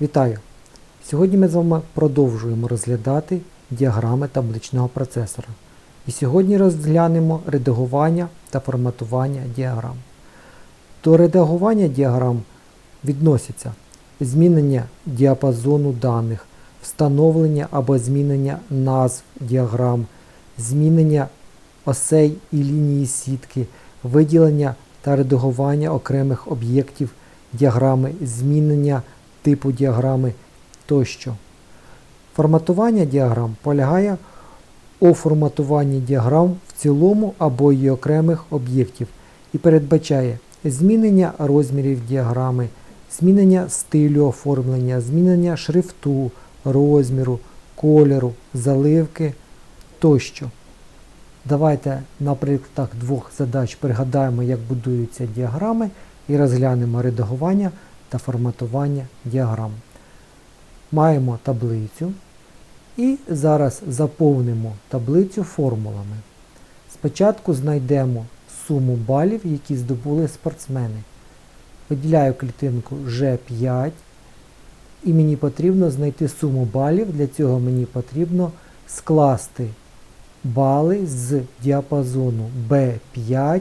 Вітаю! Сьогодні ми з вами продовжуємо розглядати діаграми табличного процесора. І сьогодні розглянемо редагування та форматування діаграм. До редагування діаграм відносяться змінення діапазону даних, встановлення або змінення назв діаграм, змінення осей і лінії сітки, виділення та редагування окремих об'єктів діаграми, змінення типу діаграми тощо. Форматування діаграм полягає у форматуванні діаграм в цілому або її окремих об'єктів і передбачає змінення розмірів діаграми, змінення стилю оформлення, змінення шрифту, розміру, кольору, заливки тощо. Давайте на прикладах двох задач пригадаємо, як будуються діаграми і розглянемо редагування та форматування діаграм. Маємо таблицю і зараз заповнимо таблицю формулами. Спочатку знайдемо суму балів, які здобули спортсмени. Виділяю клітинку G5 і мені потрібно знайти суму балів. Для цього мені потрібно скласти бали з діапазону B5,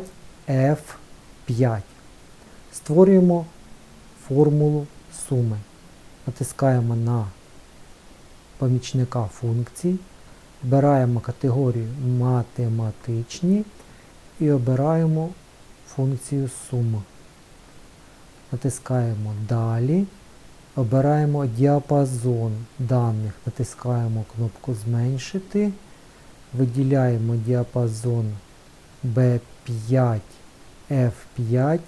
F5. Створюємо формулу суми. Натискаємо на помічника функцій, обираємо категорію математичні і обираємо функцію сума. Натискаємо Далі. Обираємо діапазон даних, натискаємо кнопку Зменшити. Виділяємо діапазон B5, F5.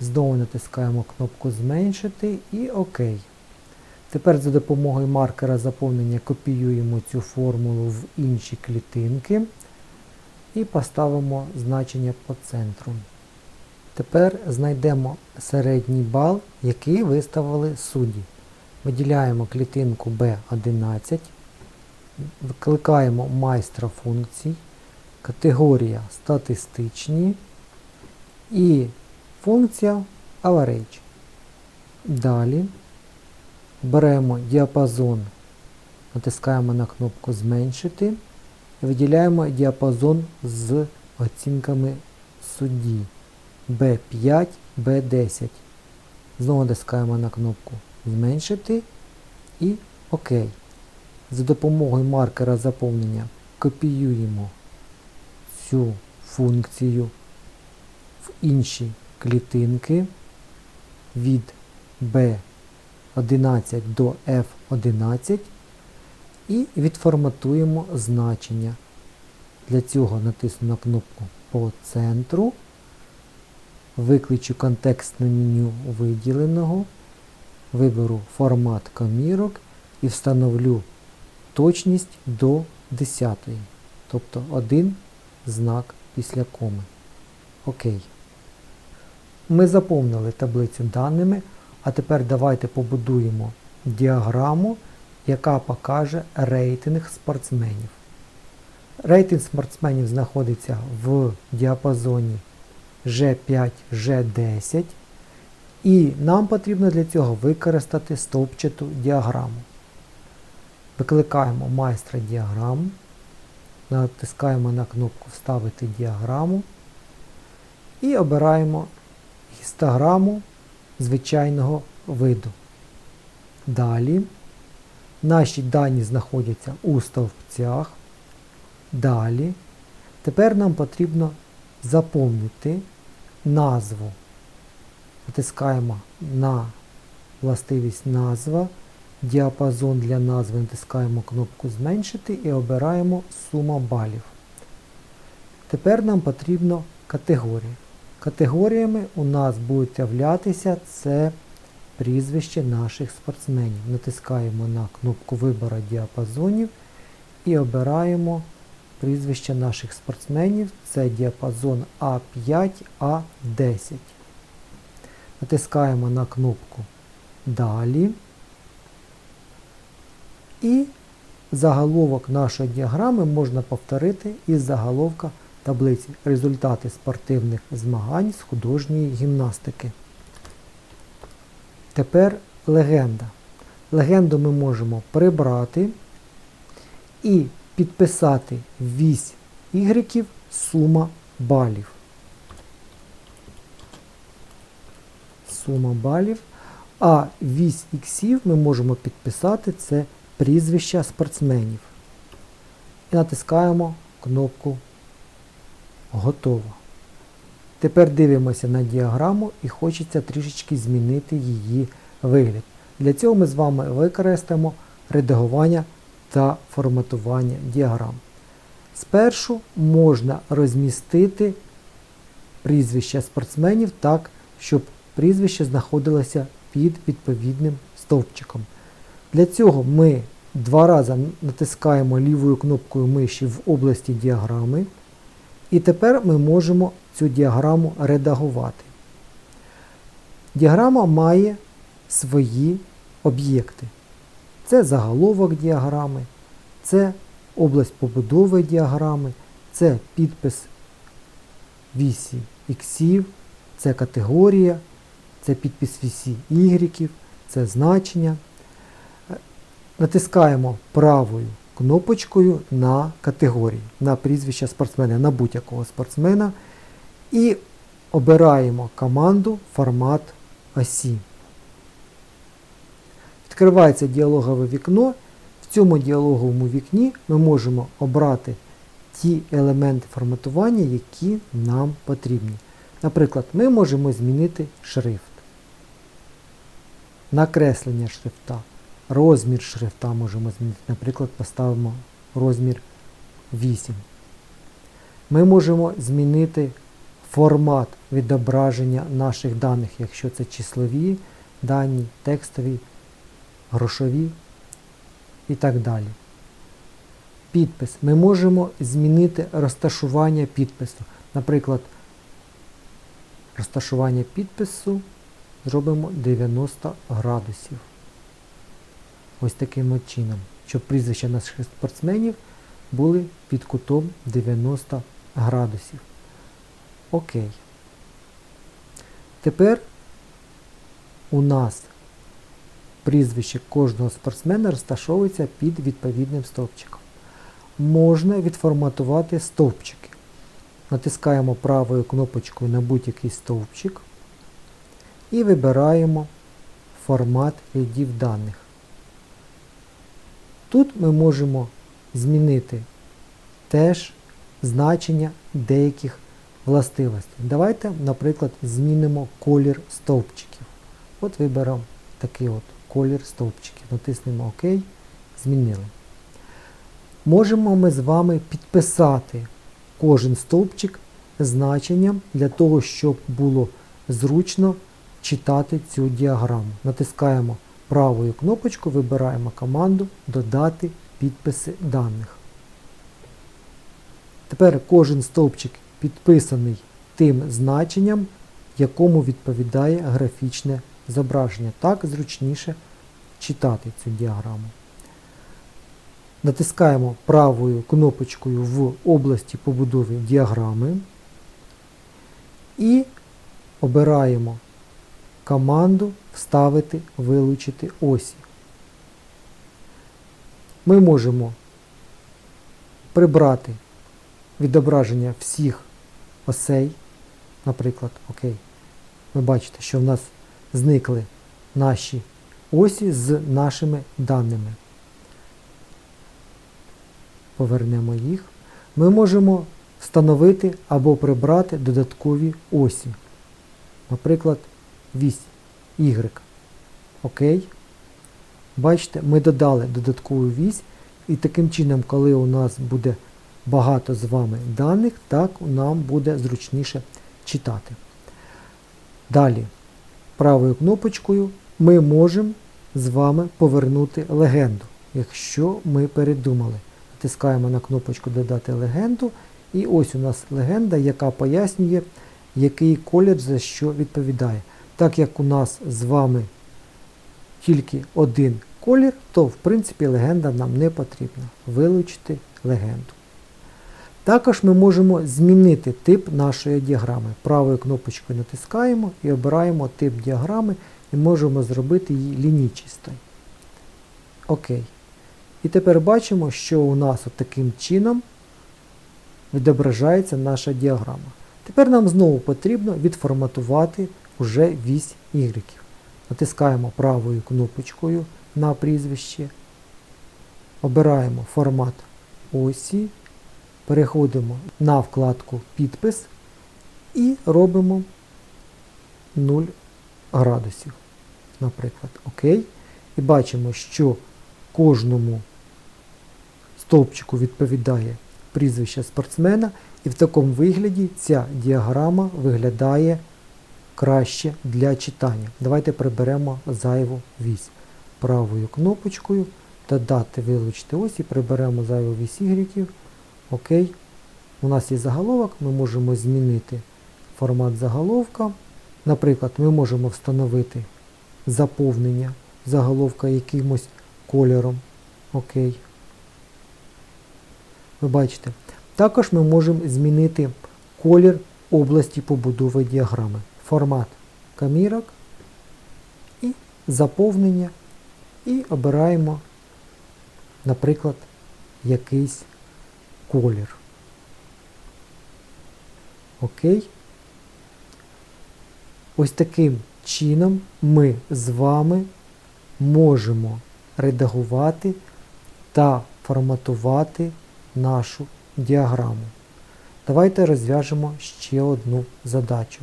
Знову натискаємо кнопку Зменшити і ОК. Тепер за допомогою маркера заповнення копіюємо цю формулу в інші клітинки і поставимо значення по центру. Тепер знайдемо середній бал, який виставили судді. Виділяємо клітинку B11, викликаємо майстра функцій, категорія статистичні і функція average. Далі беремо діапазон, натискаємо на кнопку Зменшити і виділяємо діапазон з оцінками судді B5, B10. Знову натискаємо на кнопку Зменшити і ОК. За допомогою маркера заповнення копіюємо цю функцію в інші клітинки від B11 до F11 і відформатуємо значення. Для цього натисну на кнопку по центру, виключу контекстне меню виділеного, виберу формат комірок і встановлю точність до 10, тобто один знак після коми. Окей. Ми заповнили таблицю даними, а тепер давайте побудуємо діаграму, яка покаже рейтинг спортсменів. Рейтинг спортсменів знаходиться в діапазоні G5-G10, і нам потрібно для цього використати стовпчату діаграму. Викликаємо майстра діаграм, натискаємо на кнопку Вставити діаграму і обираємо гістограму звичайного виду. Далі наші дані знаходяться у стовпцях. Далі. Тепер нам потрібно заповнити назву. Натискаємо на властивість назва. Діапазон для назви натискаємо кнопку Зменшити і обираємо сума балів. Тепер нам потрібно категорія. Категоріями у нас будуть являтися це прізвище наших спортсменів. Натискаємо на кнопку вибору діапазонів і обираємо прізвище наших спортсменів. Це діапазон А5, А10. Натискаємо на кнопку Далі. І заголовок нашої діаграми можна повторити із заголовка таблиці Результати спортивних змагань з художньої гімнастики. Тепер легенда. Легенду ми можемо прибрати і підписати вісь ігреків сума балів. Сума балів. А вісь іксів ми можемо підписати це прізвища спортсменів. І натискаємо кнопку Готово. Тепер дивимося на діаграму і хочеться трішечки змінити її вигляд. Для цього ми з вами використаємо редагування та форматування діаграм. Спершу можна розмістити прізвища спортсменів так, щоб прізвище знаходилося під відповідним стовпчиком. Для цього ми два рази натискаємо лівою кнопкою миші в області діаграми. І тепер ми можемо цю діаграму редагувати. Діаграма має свої об'єкти. Це заголовок діаграми, це область побудови діаграми, це підпис вісі іксів, це категорія, це підпис вісі ігріків, це значення. Натискаємо правою кнопочкою на категорії, на прізвище спортсмена, на будь-якого спортсмена. І обираємо команду формат осі. Відкривається діалогове вікно. В цьому діалоговому вікні ми можемо обрати ті елементи форматування, які нам потрібні. Наприклад, ми можемо змінити шрифт, накреслення шрифта, розмір шрифта можемо змінити. Наприклад, поставимо розмір 8. Ми можемо змінити формат відображення наших даних, якщо це числові дані, текстові, грошові і так далі. Підпис. Ми можемо змінити розташування підпису. Наприклад, розташування підпису зробимо 90 градусів. Ось таким от чином, щоб прізвища наших спортсменів були під кутом 90 градусів. Окей. Тепер у нас прізвище кожного спортсмена розташовується під відповідним стовпчиком. Можна відформатувати стовпчики. Натискаємо правою кнопочкою на будь-який стовпчик і вибираємо формат рядів даних. Тут ми можемо змінити теж значення деяких властивостей. Давайте, наприклад, змінимо колір стовпчиків. От виберемо такий от колір стовпчиків. Натиснемо ОК, змінили. Можемо ми з вами підписати кожен стовпчик значенням для того, щоб було зручно читати цю діаграму. Натискаємо правою кнопочкою, вибираємо команду Додати підписи даних. Тепер кожен стовпчик підписаний тим значенням, якому відповідає графічне зображення. Так зручніше читати цю діаграму. Натискаємо правою кнопочкою в області побудови діаграми і обираємо команду Вставити, вилучити осі. Ми можемо прибрати відображення всіх осей. Наприклад, окей, ви бачите, що в нас зникли наші осі з нашими даними. Повернемо їх. Ми можемо встановити або прибрати додаткові осі. Наприклад, вісь Y. Окей. Бачите, ми додали додаткову вісь, і таким чином, коли у нас буде багато з вами даних, так нам буде зручніше читати. Далі, правою кнопочкою ми можемо з вами повернути легенду, якщо ми передумали. Натискаємо на кнопочку Додати легенду. І ось у нас легенда, яка пояснює, який колір за що відповідає. Так як у нас з вами тільки один колір, то в принципі легенда нам не потрібна. Вилучити легенду. Також ми можемо змінити тип нашої діаграми. Правою кнопочкою натискаємо і обираємо тип діаграми і можемо зробити її лінійчистою. Окей. І тепер бачимо, що у нас таким чином відображається наша діаграма. Тепер нам знову потрібно відформатувати уже вісь Y. Натискаємо правою кнопочкою на прізвище, обираємо формат осі, переходимо на вкладку Підпис і робимо 0 градусів. Наприклад, ОК. І бачимо, що кожному стовпчику відповідає прізвище спортсмена, і в такому вигляді ця діаграма виглядає краще для читання. Давайте приберемо зайву вісь правою кнопочкою, додати, вилучити ось і приберемо зайву вісь Y. Окей. У нас є заголовок, ми можемо змінити формат заголовка. Наприклад, ми можемо встановити заповнення заголовка якимось кольором. Окей. Ви бачите. Також ми можемо змінити колір області побудови діаграми. Формат камірок і заповнення. І обираємо, наприклад, якийсь колір. Окей. Ось таким чином ми з вами можемо редагувати та форматувати нашу діаграму. Давайте розв'яжемо ще одну задачу.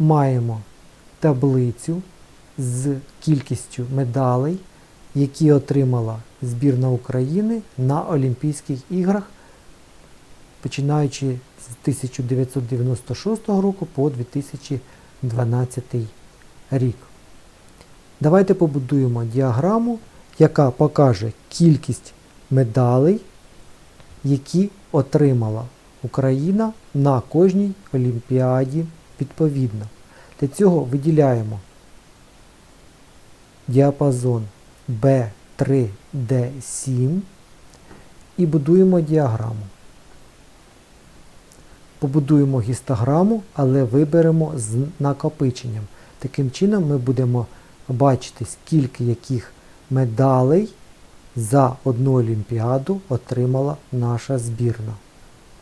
Маємо таблицю з кількістю медалей, які отримала збірна України на Олімпійських іграх, починаючи з 1996 року по 2012 рік. Давайте побудуємо діаграму, яка покаже кількість медалей, які отримала Україна на кожній Олімпіаді відповідно. Для цього виділяємо діапазон B3D7 і будуємо діаграму. Побудуємо гістограму, але виберемо з накопиченням. Таким чином ми будемо бачити, скільки яких медалей за одну олімпіаду отримала наша збірна.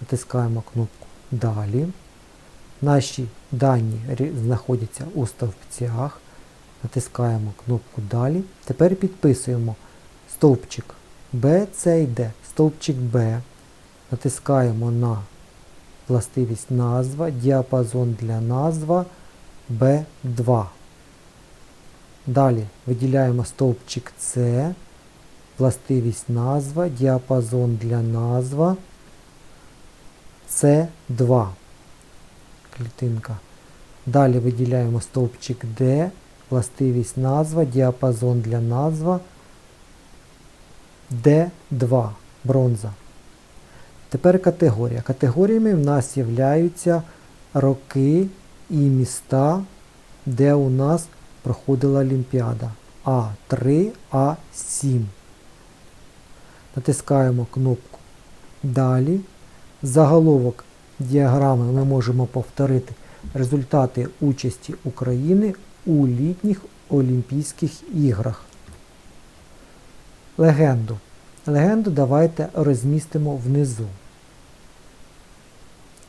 Натискаємо кнопку Далі. Наші дані знаходяться у стовпцях. Натискаємо кнопку Далі. Тепер підписуємо стовпчик B, C і D. Стовпчик B. Натискаємо на властивість назва, діапазон для назва B2. Далі виділяємо стовпчик С, властивість назва, діапазон для назва С2. Клітинка. Далі виділяємо стовпчик D, властивість назва, діапазон для назва D2. Бронза. Тепер категорія. Категоріями в нас являються роки і міста, де у нас проходила Олімпіада А3, А7. Натискаємо кнопку Далі. Заголовок діаграми ми можемо повторити результати участі України у літніх Олімпійських іграх. Легенду. Легенду давайте розмістимо внизу.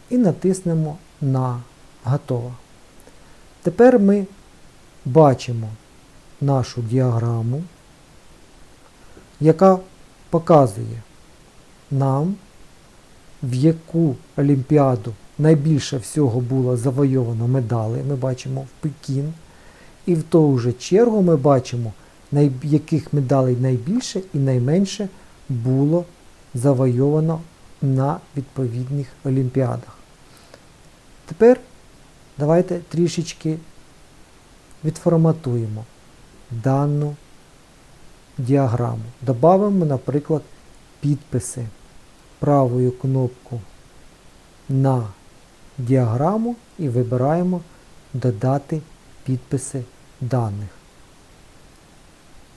І натиснемо на Готово. Тепер ми бачимо нашу діаграму, яка показує нам, в яку олімпіаду найбільше всього було завойовано медалей, ми бачимо в Пекін. І в ту же чергу ми бачимо, яких медалей найбільше і найменше було завойовано на відповідних олімпіадах. Тепер давайте трішечки відформатуємо дану діаграму. Добавимо, наприклад, підписи правою кнопку на діаграму і вибираємо Додати підписи даних.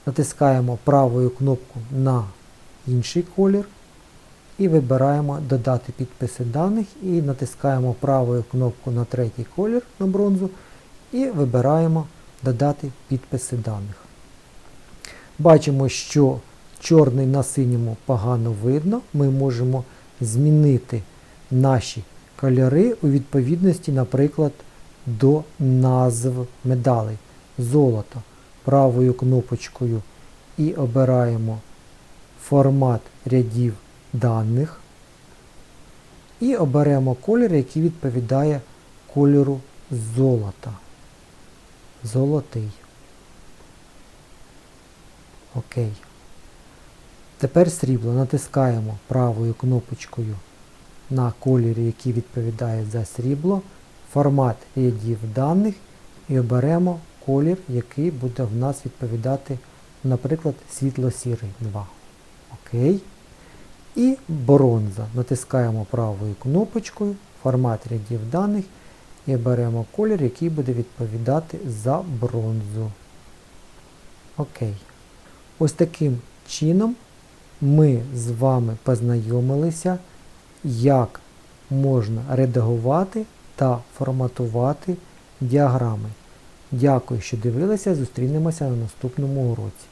Натискаємо правою кнопку на інший колір і вибираємо Додати підписи даних і натискаємо правою кнопку на третій колір на бронзу і вибираємо додати підписи даних. Бачимо, що чорний на синьому погано видно. Ми можемо змінити наші кольори у відповідності, наприклад, до назв медалей. Золото правою кнопочкою і обираємо формат рядів даних. І оберемо колір, який відповідає кольору золота. Золотий. Окей. Тепер срібло натискаємо правою кнопочкою на колір, який відповідає за срібло, формат рядів даних і оберемо колір, який буде в нас відповідати, наприклад, світло-сірий 2. Окей. І бронза. Натискаємо правою кнопочкою, формат рядів даних і беремо колір, який буде відповідати за бронзу. Окей. Ось таким чином ми з вами познайомилися, як можна редагувати та форматувати діаграми. Дякую, що дивилися. Зустрінемося на наступному уроці.